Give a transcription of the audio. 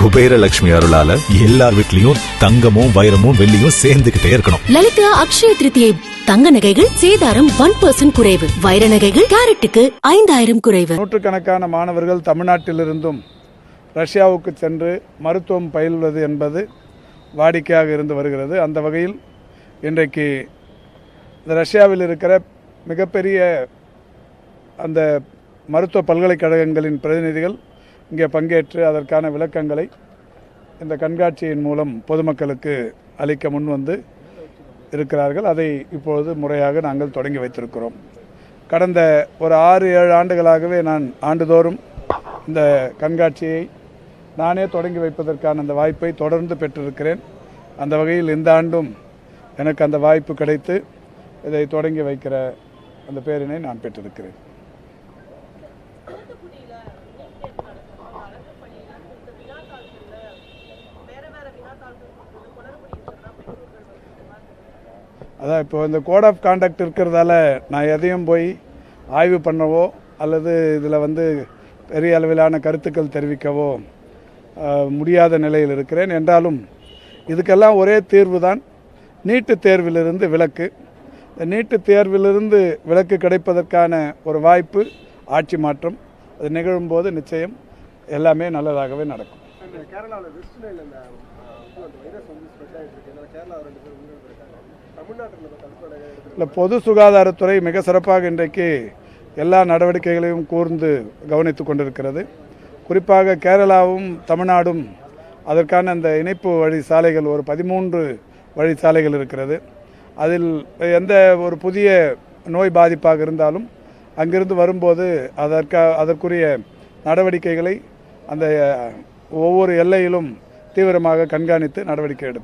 குபேரலட்சுமி அருளால எல்லார் வீட்லயும் தங்கமும் வைரமும் வெள்ளியும் சேர்ந்துகிட்டே இருக்கணும். லலிதா அக்ஷய திருத்தியை தங்க நகைகள் சேதாரம் ஒன் பர்சன்ட் குறைவு. வைர நகைகள் கேரட்டுக்கு ஐந்தாயிரம் குறைவு. நூற்றுக்கணக்கான மாணவர்கள் தமிழ்நாட்டிலிருந்தும் ரஷ்யாவுக்கு சென்று மருத்துவம் பயில்வது என்பது வாடிக்கையாக இருந்து வருகிறது. அந்த வகையில் இன்றைக்கு இந்த ரஷ்யாவில் இருக்கிற மிகப்பெரிய அந்த மருத்துவ பல்கலைக்கழகங்களின் பிரதிநிதிகள் இங்கே பங்கேற்று அதற்கான விளக்கங்களை இந்த கண்காட்சியின் மூலம் பொதுமக்களுக்கு அளிக்க முன்வந்து இருக்கிறார்கள். அதை இப்பொழுது முறையாக நாங்கள் தொடங்கி வைத்திருக்கிறோம். கடந்த ஒரு ஆறு ஏழு ஆண்டுகளாகவே நான் ஆண்டுதோறும் இந்த கண்காட்சியை நானே தொடங்கி வைப்பதற்கான அந்த வாய்ப்பை தொடர்ந்து பெற்றிருக்கிறேன். அந்த வகையில் இந்த ஆண்டும் எனக்கு அந்த வாய்ப்பு கிடைத்து இதை தொடங்கி வைக்கிற அந்த பேரினை நான் பெற்றிருக்கிறேன். அதான் இப்போ இந்த கோட் ஆஃப் கான்டாக்ட் இருக்கிறதால நான் எதையும் போய் ஆய்வு பண்ணவோ அல்லது இதில் வந்து பெரிய அளவிலான கருத்துக்கள் தெரிவிக்கவோ முடியாத நிலையில் இருக்கிறேன். என்றாலும் இதுக்கெல்லாம் ஒரே தீர்வு தான் நீட்டு தேர்விலிருந்து விலக்கு இந்த நீட்டு தேர்விலிருந்து விலக்கு கிடைப்பதற்கான ஒரு வாய்ப்பு ஆட்சி மாற்றம். அது நிகழும்போது நிச்சயம் எல்லாமே நல்லதாகவே நடக்கும். கேரளாவில் இல்லை பொது சுகாதாரத்துறை மிக சிறப்பாக இன்றைக்கு எல்லா நடவடிக்கைகளையும் கூர்ந்து கவனித்து கொண்டிருக்கிறது. குறிப்பாக கேரளாவும் தமிழ்நாடும் அதற்கான அந்த இணைப்பு வழி சாலைகள் ஒரு பதிமூன்று வழி சாலைகள் இருக்கிறது. அதில் எந்த ஒரு புதிய நோய் பாதிப்பாக இருந்தாலும் அங்கிருந்து வரும்போது அதற்கா அதற்குரிய நடவடிக்கைகளை அந்த ஒவ்வொரு எல்லையிலும் தீவிரமாக கண்காணித்து நடவடிக்கை எடுப்போம்